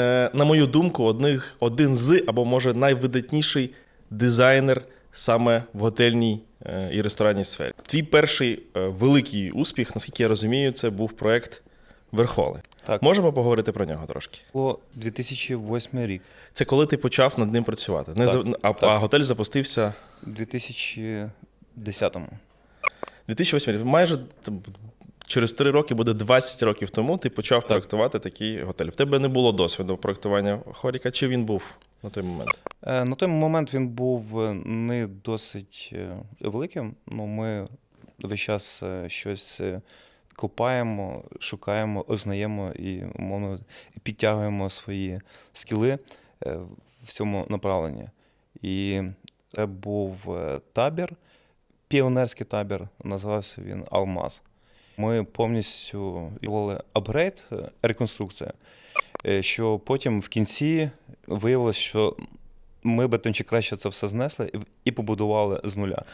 Е, на мою думку, одних, один з або може найвидатніший дизайнер саме в готельній е, і ресторанній сфері. Твій перший е, великий успіх, наскільки я розумію, це був проект Верхоли. Так. Можемо поговорити про нього трошки. Було 2008 рік. Це коли ти почав над ним працювати. Не Так, а, так. а готель запустився У 2010-му. 2008 рік. Майже через три роки буде 20 років тому. Ти почав проектувати такий готель. В тебе не було досвіду проектування хоріка, чи він був на той момент? Е, На той момент він був е, не досить е, великим. Ну, ми весь час щось копаємо, шукаємо, ознаємо і умовно підтягуємо свої скіли в цьому направленні. І це був табір, піонерський табір, називався він Алмаз. Ми повністю робили апгрейд, е, реконструкція, е, що потім в кінці виявилось, що ми би тим чи краще це все знесли і побудували з нуля.